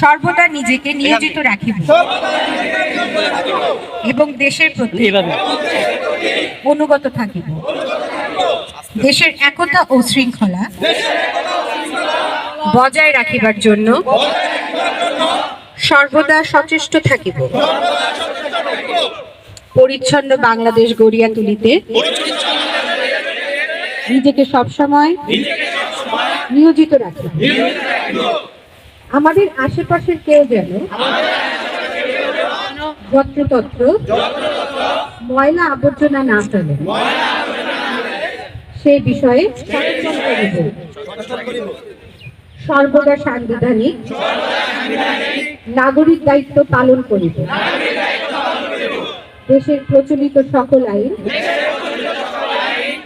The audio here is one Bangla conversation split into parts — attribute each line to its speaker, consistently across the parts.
Speaker 1: সর্বদা নিজেকে নিয়োজিত রাখিব। এবং দেশের প্রতি অনুগত থাকিব। দেশের একতা ও শৃঙ্খলা বজায় রাখিবার জন্য সর্বদা সচেষ্ট থাকিব। পরিচ্ছন্ন বাংলাদেশ গড়িয়া তুলিতে নিজেকে সবসময় নিয়োজিত রাখিব। আমাদের আশেপাশের কেউ যেন যত্রতত্র ময়লা আবর্জনা না ফেলে সে বিষয়ে সচেতন করিব সর্বদা সাংবিধানিক নাগরিক দায়িত্ব পালন করিব দেশের প্রচলিত সকল আইন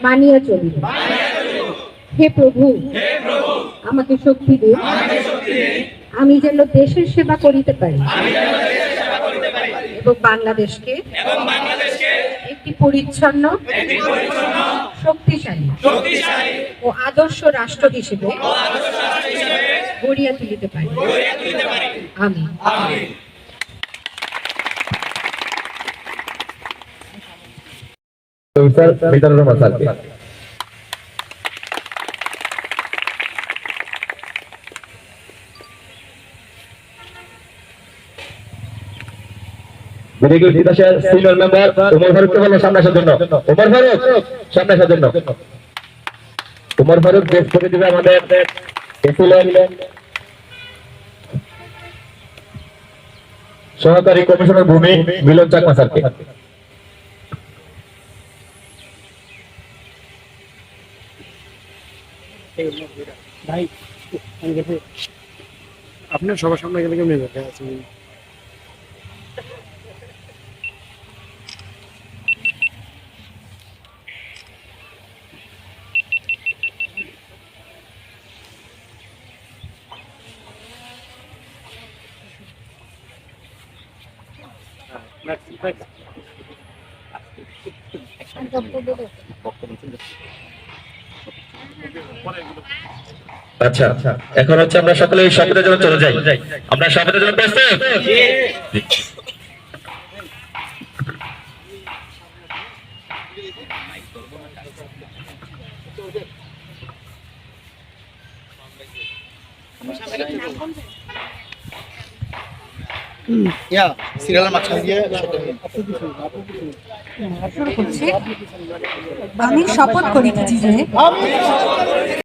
Speaker 1: মানিয়া চলিব। হে প্রভু, আমাকে শক্তি দিন আমি যেন দেশের সেবা করিতে পারি। এবং বাংলাদেশকে একটি পরিচ্ছন্ন শক্তিশালী ও আদর্শ রাষ্ট্র হিসেবে গড়িয়া তুলিতে পারি। আমি
Speaker 2: স্যার মিজানুর রহমান স্যারকে। গুড বিদেশের সিনিয়র মেম্বার বলো সামনে আসার জন্য। ফারুক, সামনে আসার জন্য। ফারুক করে দিবে আমাদের সহকারী কমিশনার ভূমি মিলন চাকমা স্যারকে।
Speaker 3: ভাই আপনার সবার সামনে গেলে কেমনি দেখা আছে
Speaker 2: আচ্ছা এখন হচ্ছে আমরা সকলে শপথের জন্য চলে যাই। আমরা শপথের জন্য প্রস্তুত?
Speaker 4: ইয়া সিরিয়ালের মাঝখান দিয়ে
Speaker 1: আমি শপথ করি যে